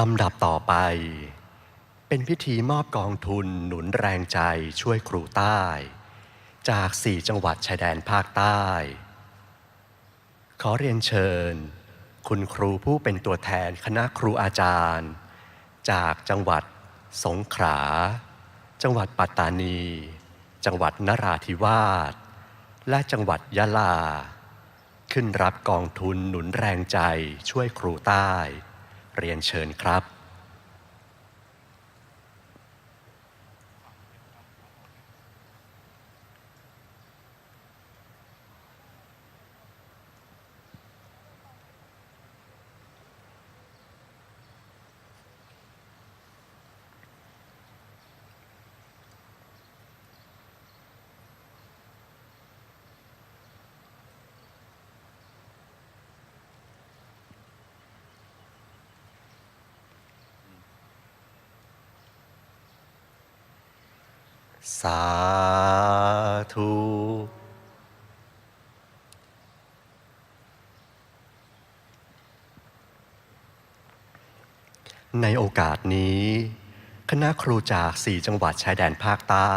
ลำดับต่อไป เป็นพิธีมอบกองทุนหนุนแรงใจช่วยครูใต้ จาก4จังหวัดชายแดนภาคใต้ ขอเรียนเชิญ คุณครูผู้เป็นตัวแทนคณะครูอาจารย์ จากจังหวัดสงขลา จังหวัดปัตตานี จังหวัดนราธิวาส และจังหวัดยะลา ขึ้นรับกองทุนหนุนแรงใจช่วยครูใต้ เรียนเชิญครับ สาธุในโอกาสนี้ คณะครูจาก4จังหวัดชายแดนภาคใต้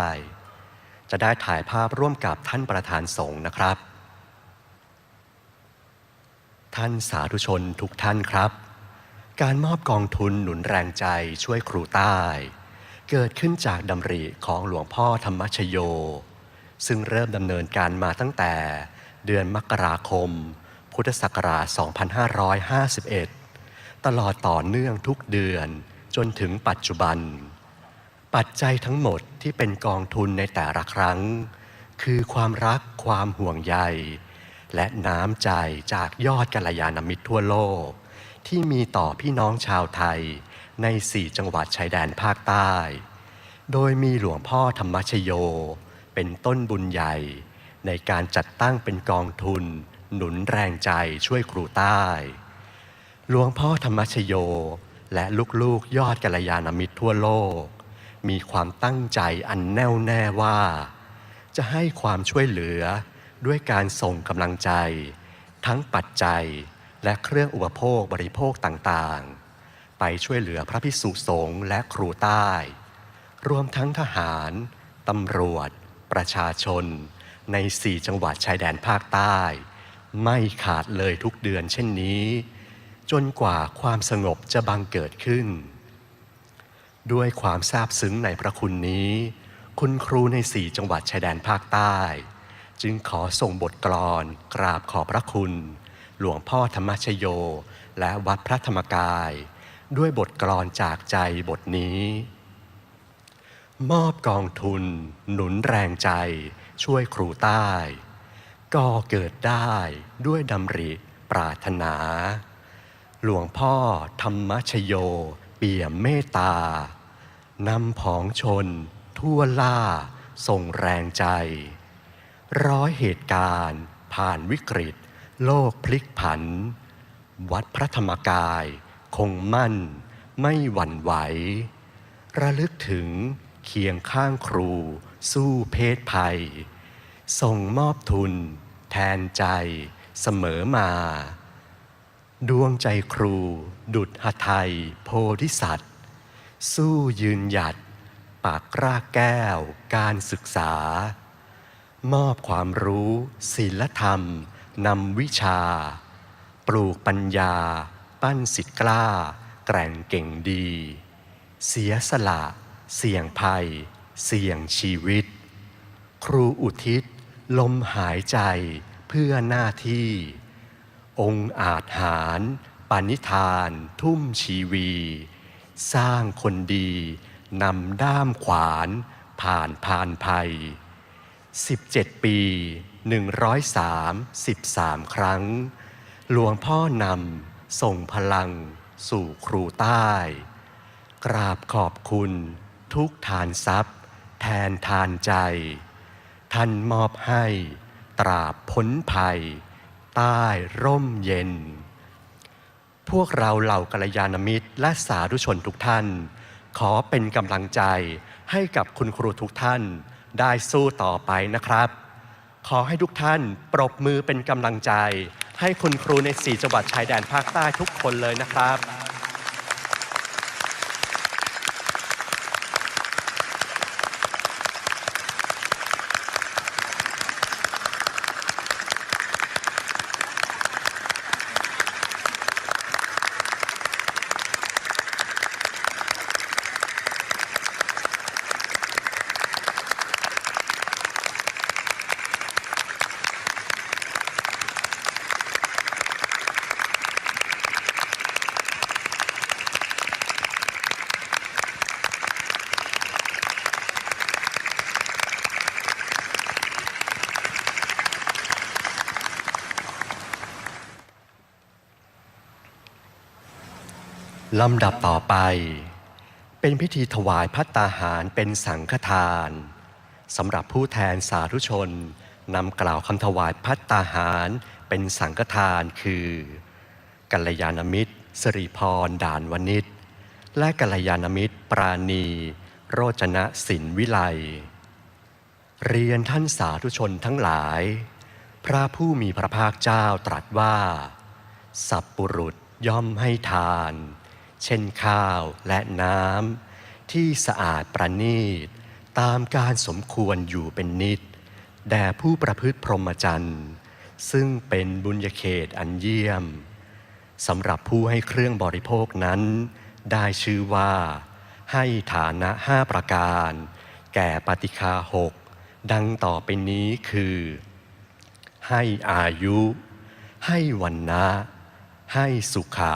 จะได้ถ่ายภาพร่วมกับท่านประธานสงฆ์นะครับ ท่านสาธุชนทุกท่านครับ การมอบกองทุนหนุนแรงใจช่วยครูใต้ เกิดขึ้นจากดำริของหลวงพ่อธรรมชโย ซึ่งเริ่มดำเนินการมาตั้งแต่เดือนมกราคม พุทธศักราช 2551 ตลอดต่อเนื่องทุกเดือนจนถึงปัจจุบัน ปัจจัยทั้งหมดที่เป็นกองทุนในแต่ละครั้ง คือความรักความห่วงใย และน้ำใจจากยอดกัลยาณมิตรทั่วโลก ที่มีต่อพี่น้องชาวไทย ในสี่จังหวัดชายแดนภาคใต้ โดยมีหลวงพ่อธรรมชโย เป็นต้นบุญใหญ่ ในการจัดตั้งเป็นกองทุน หนุนแรงใจช่วยครูใต้ หลวงพ่อธรรมชโยและลูกๆยอดกัลยาณมิตรทั่วโลก มีความตั้งใจอันแน่วแน่ว่า จะให้ความช่วยเหลือด้วยการส่งกำลังใจ ทั้งปัจจัยและเครื่องอุปโภคบริโภคต่างๆ ไปช่วยเหลือพระพิสุสงฆ์และครูใต้ รวมทั้งทหาร ตำรวจ ประชาชน ในสี่จังหวัดชายแดนภาคใต้ ไม่ขาดเลยทุกเดือนเช่นนี้ จนกว่าความสงบจะบังเกิดขึ้น ด้วยความซาบซึ้งในพระคุณนี้ คุณครูในสี่จังหวัดชายแดนภาคใต้ จึงขอส่งบทกลอนกราบขอบพระคุณ หลวงพ่อธรรมชโย และวัดพระธรรมกาย ด้วยบทกลอนจากใจบทนี้ มอบกองทุน หนุนแรงใจ ช่วยครูใต้ ก็เกิดได้ด้วยดำริปรารถนา หลวงพ่อธรรมชโย เปี่ยมเมตตานำผองชน ทั่วล่า ส่งแรงใจ ร้อยเหตุการณ์ ผ่านวิกฤต โลกพลิกผัน วัดพระธรรมกาย งมั่น ไม่หวั่นไหว ระลึกถึงเคียงข้างครู สู้เพศภัย ส่งมอบทุน แทนใจเสมอมา ดวงใจครู ดุดหทัยโพธิสัตว์ สู้ยืนหยัด ปากรากแก้ว การศึกษา มอบความรู้ ศีลธรรมนำวิชา ปลูกปัญญา ปั้นสิทธิ์กล้า แกร่งเก่งดี เสียสละ เสี่ยงภัย เสี่ยงชีวิต ครูอุทิศ ลมหายใจเพื่อหน้าที่ องค์อาจหารปานิธาน ทุ่มชีวี สร้างคนดีนำด้ามขวาน ผ่านพานภัย 17 ปี 103 13 ครั้ง หลวงพ่อนำ ส่งพลังสู่ครูใต้ กราบขอบคุณทุกทานทรัพย์ แทนทานใจ ท่านมอบให้ตราบพ้นภัย ใต้ร่มเย็น พวกเราเหล่ากัลยาณมิตรและสาธุชนทุกท่าน ขอเป็นกำลังใจให้กับคุณครูทุกท่านได้สู้ต่อไปนะครับ ขอให้ทุกท่านปรบมือเป็นกำลังใจ ให้คุณครูใน 4 จังหวัดชายแดนภาคใต้ทุกคนเลยนะครับ ลำดับต่อไป เป็นพิธีถวายพัตตาหารเป็นสังฆทานสำหรับผู้แทนสาธุชนนำกล่าวคำถวายพัตตาหารเป็นสังฆทานคือ กัลยาณมิตรสิริพรด่านวณิชและกัลยาณมิตรปราณี โรจนะสินวิไล เรียนท่านสาธุชนทั้งหลาย พระผู้มีพระภาคเจ้าตรัสว่า สัพปุรุษย่อมให้ทาน เช่นข้าวและน้ำที่สะอาดประณีต ตามการสมควรอยู่เป็นนิด แด่ผู้ประพฤติพรหมจรรย์ ซึ่งเป็นบุญญเขตอันเยี่ยมสำหรับผู้ให้เครื่องบริโภคนั้น ได้ชื่อว่า ให้ฐานะห้าประการ แก่ปฏิคาหกดังต่อไปนี้คือ ให้อายุ ให้วันนะ ให้สุขะ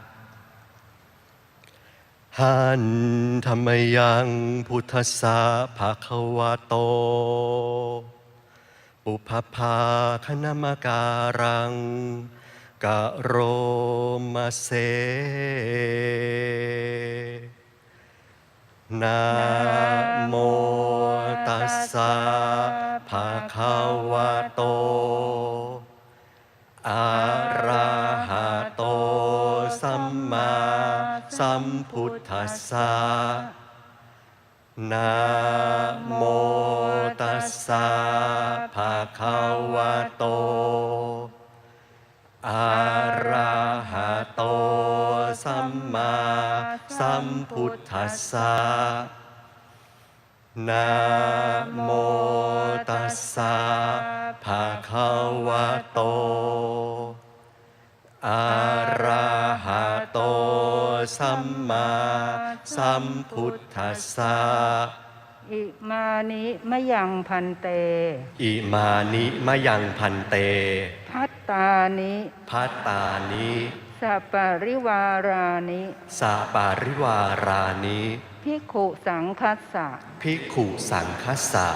หันธรรมยังพุทธสสะภะควะโต ปุพพาคณมการังกะโรมาเซนะโมตัสสะภะควะโต สัมพุทธัสสะนะโมตัสสะภะคะวะโต อะระหะโต สัมมาสัมพุทธัสสะนะโมตัสสะภะคะวะโต อะระ สัมมาสัมพุทธัสสะอิมานิมะยังพันเต อิมานิมะยังพันเต พัตตานิพัตตานิสัปปะริวารานิสาปาริวารานิพิกขุสังคัสสะภิกขุสังคัสสะ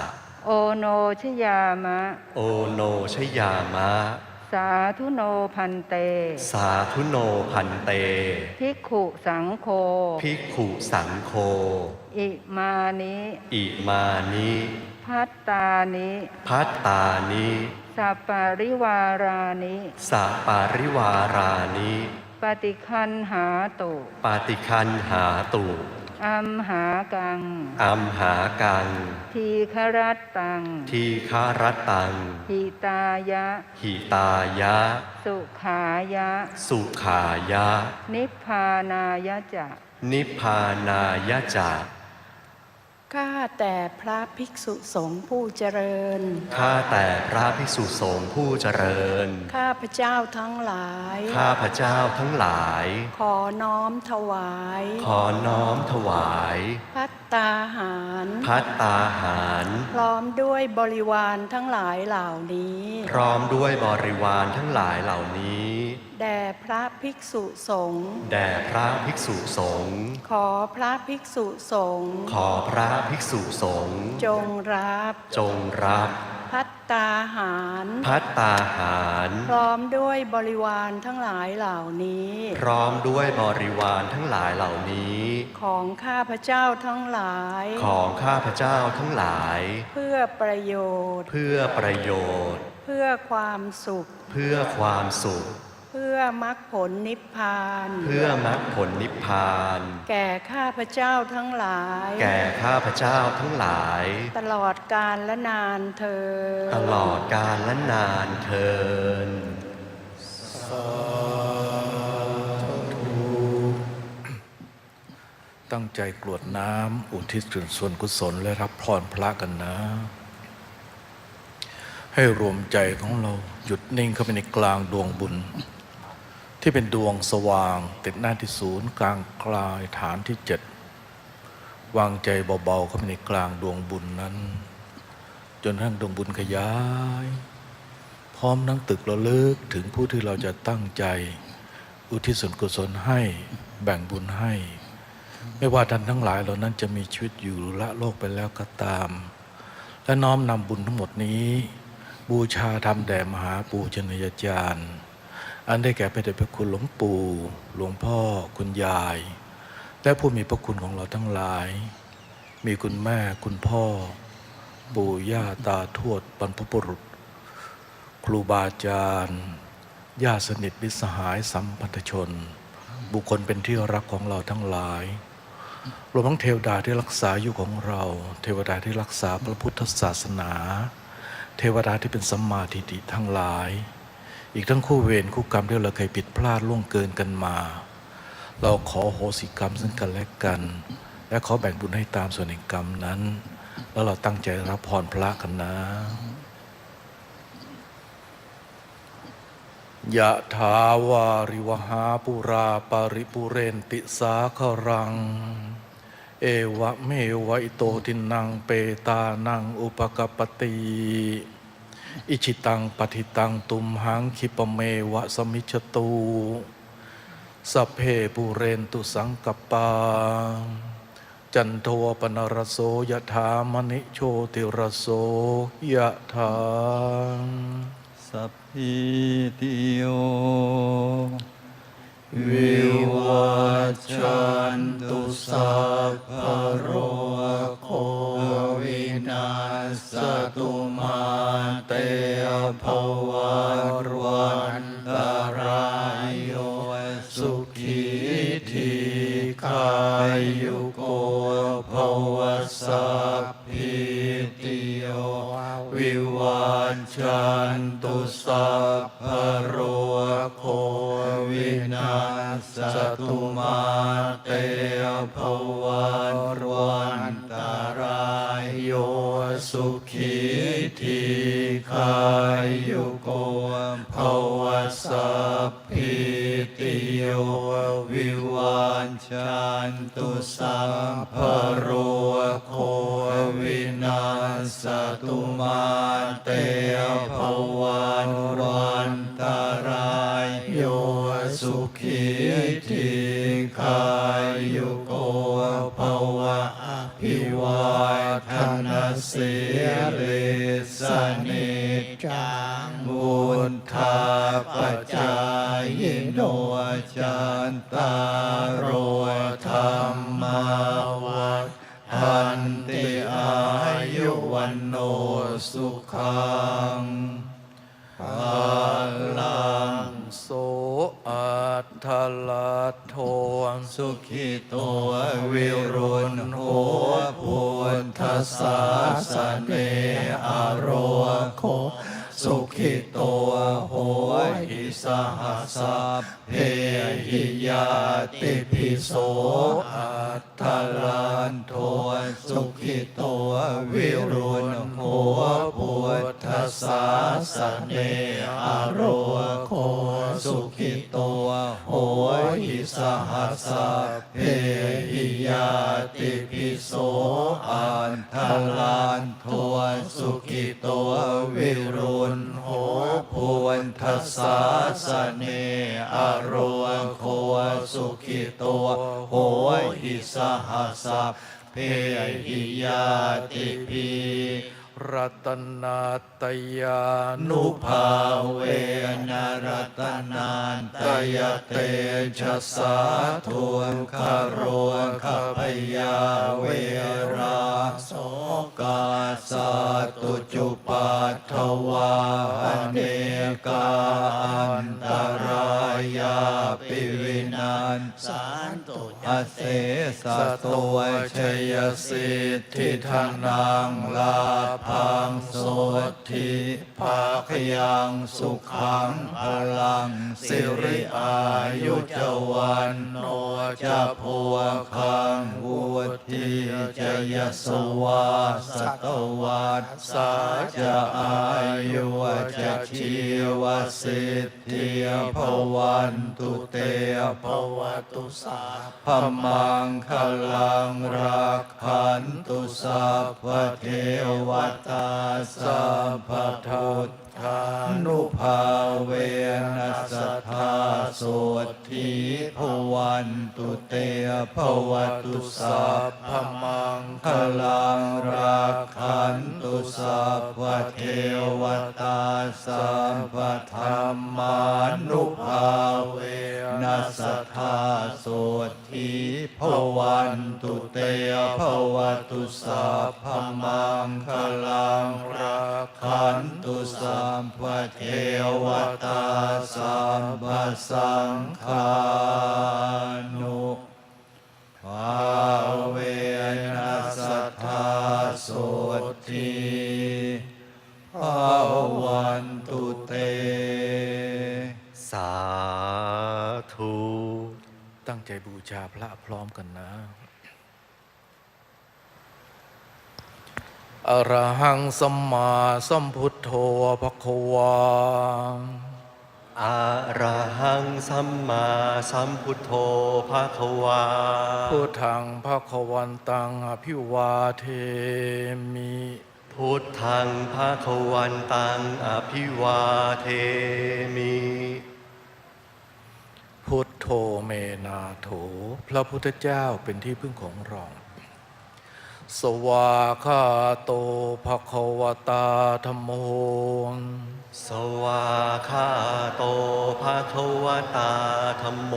โอโนชยามะ โอโนชยามะ สาธุโนพันเต สาธุโนพันเตพิกขุสังโฆ ภิกขุสังโฆ อิมานิ อิมานิพัตตานิ พัตตานิสัปปะริวารานิสาปาริวารานิ ปฏิคันหาตุปาติคันหาตุ อัมหากัง อัมหากัง ทีครัตตัง ทีคารตัง หิตายะ หิตายะ สุขายะ สุขายะ นิพพานายะจะ นิพพานายะจา ข้าแต่พระภิกษุสงฆ์ผู้เจริญ ข้าแต่พระภิกษุสงฆ์ผู้เจริญ ข้าพระเจ้าทั้งหลาย ข้าพระเจ้าทั้งหลาย ขอน้อมถวาย ขอน้อมถวาย พัตตาหาร พัตตาหาร พร้อมด้วยบริวารทั้งหลายเหล่านี้ พร้อมด้วยบริวารทั้งหลายเหล่านี้ แด่พระภิกษุสงฆ์แด่พระภิกษุสงฆ์ขอพระภิกษุสงฆ์ขอพระภิกษุสงฆ์จงรับจงรับพัตตาหาร พัตตาหาร พร้อมด้วยบริวารทั้งหลายเหล่านี้ พร้อมด้วยบริวารทั้งหลายเหล่านี้ ของข้าพระเจ้าทั้งหลาย ของข้าพเจ้าทั้งหลาย เพื่อประโยชน์ เพื่อประโยชน์ เพื่อความสุข เพื่อความสุขเพื่อมรรคผลนิพพาน เพื่อมรรคผลนิพพาน แก่ข้าพระเจ้าทั้งหลาย แก่ข้าพเจ้าทั้งหลาย ตลอดกาลและนานเธอญตลอดกาลและนานเทินตั้งใจกรวดน้ำอุทิศส่วนกุศลและรับพรพระกันนะ ให้รวมใจของเราหยุดนิ่งเข้าไปในกลางดวงบุญ ที่เป็นดวงสว่าง ติดหน้าที่ศูนย์กลางกลายฐานที่เจ็ดวางใจเบาๆเข้าไปในกลางดวงบุญนั้น จนทั้งดวงบุญขยาย พร้อมทั้งตึกเระลึกถึงผู้ที่เราจะตั้งใจ อุทิศส่วนกุศลให้แบ่งบุญให้ ไม่ว่าท่านทั้งหลายเหล่านั้นจะมีชีวิตอยู่ละโลกไปแล้วก็ตาม และน้อมนำบุญทั้งหมดนี้ บูชาธรรมแด่มหาปูชนียาจารย์ อันได้แก่พระเดชพระคุณหลวงปู่ หลวงพ่อ คุณยาย และผู้มีพระคุณของเราทั้งหลาย มีคุณแม่ คุณพ่อ ปู่ย่าตาทวดบรรพบุรุษ ครูบาอาจารย์ญาติสนิทมิสหายสัมพันธชน บุคคลเป็นที่รักของเราทั้งหลาย รวมทั้งเทวดาที่รักษาอยู่ของเรา เทวดาที่รักษาพระพุทธศาสนา เทวดาที่เป็นสัมมาทิฏฐิทั้งหลาย อีกทั้งคู่เวรคู่กรรมที่เราเคยผิดพลาดล่วงเกินกันมา เราขอโหสิกรรมซึ่งกันและกัน และขอแบ่งบุญให้ตามส่วนแห่งกรรมนั้น แล้วเราตั้งใจรับพรพระกันนะยะถาวาริวหาปุราปาริปุเรนติสาครัง เอวะเมวะอิโตทินังเปตานังอุปกปปติ อิชิตังปฏิตังตุมหังคิปเมวะสมิชตูสัพเพปุเรนตุสังกปา จันโทปนรสโสยะถามณิโชติรสโสยะถาสัพพิติโยวิวัชันตุสัพพะโร ภวสัพพิติโยวิวานชันตุสัมภโรโควินาสตุมาเตาปัจจายโนจันตารโรธรรมาวัฏพันติอายุวันโนสุขังพลังโสอัตถลัทโทสุขิโตวิรุณโหพุทธสาสเนอโรโค สุขิโตโหหิสหัสะเพหิยาติพิโสอัตถลันโทสุขิโตวิรุณโหพุทธสาสเนอโรโคสุขิโตโหหิสหัสะเพหิยาติพิโสอันทลันโทสุขิโตวิร สาสเนอโรโคสุขิโตโหหิสหัสเพหิยาติพิรัตนาตยานุนุภาเวนรัตนานตยเตชะสาทุนคารโรคพยาเว สัตวชยสิทธิธนังลาพังโสทิภาคยังสุขังพลัง สิริอายุจวันโนจะพวคัง ยสวาสตวัสสาจะอายุวจะชีวสิทธิภวันตุเตภวตุสาพมังคลังรักขันตุสัพเทวตาสัพพทุ ทานุภาเวนัสธาโสทีภวันตุเตภวตุสัพพมังคลังรักขันตุสัพพเทวตาสัพพธรรมานุภาเวนัสธาโสทีภวันตุเตภวตุสัพพมังคลังรักขันตุสัพพเทวตาสัมปสังฆานุภาเวนัสทธาโสทีภาวันตุเต สาธุ ตั้งใจบูชาพระพร้อมกันนะ อรหังสัมมาสัมพุทโธภควาอะระหังสัมมาสัมพุทโธภาควาพุทธังภควันตังอภิวาเทมิ พุทธังภาควันตังอภิวาเทมิ พุทโธเมนาโถ พระพุทธเจ้าเป็นที่พึ่งของเรา สวาคาโตภควตาธรรมโมสวาคาโตภาควตาธรรมโม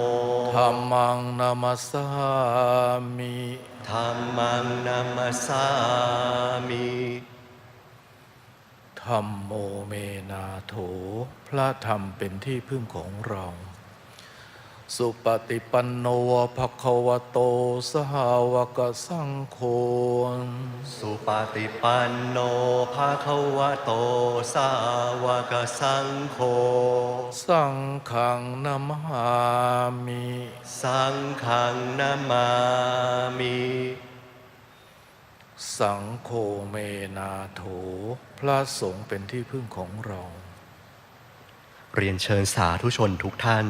ธรรมังนามัสสามิธรรมังนัมสสามิธรรมโมเมนาโถ พระธรรมเป็นที่พึ่งของเรา สุปฏิปันโนภควโตสหาวกสังโฆ สุปฏิปันโนภาควโตสาวกสังโฆ สังขังนามามิ สังฆังนามามิ สังโฆเมนาโถ พระสงฆ์เป็นที่พึ่งของเรา เรียนเชิญสาธุชนทุกท่าน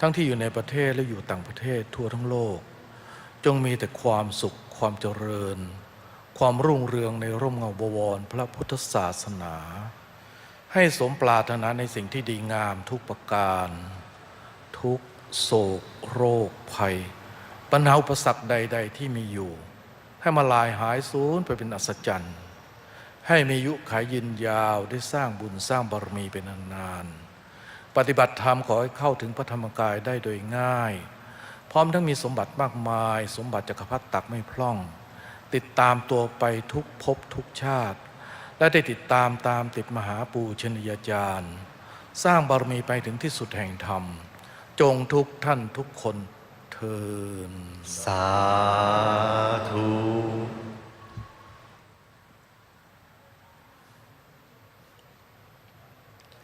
ทั้งที่อยู่ในประเทศและอยู่ต่างประเทศทั่วทั้งโลก จงมีแต่ความสุขความเจริญ ความรุ่งเรืองในร่มเงาบวรพระพุทธศาสนา ให้สมปรารถนาในสิ่งที่ดีงามทุกประการ ทุกโศก โรค ภัย ปัญหาอุปสรรคใด ๆ ที่มีอยู่ ให้มาลายหายสูญไปเป็นอัศจรรย์ ให้มียุขายยืนยาวได้สร้างบุญสร้างบารมีเป็นนานๆ ปฏิบัติธรรมขอให้เข้าถึงพระธรรมกายได้โดยง่าย พร้อมทั้งมีสมบัติมากมาย สมบัติจักรพรรดิตักไม่พร่อง ติดตามตัวไปทุกภพทุกชาติ และได้ติดตามตามติดมหาปูชนียาจารย์ สร้างบารมีไปถึงที่สุดแห่งธรรม จงทุกท่านทุกคนเทินสาธุ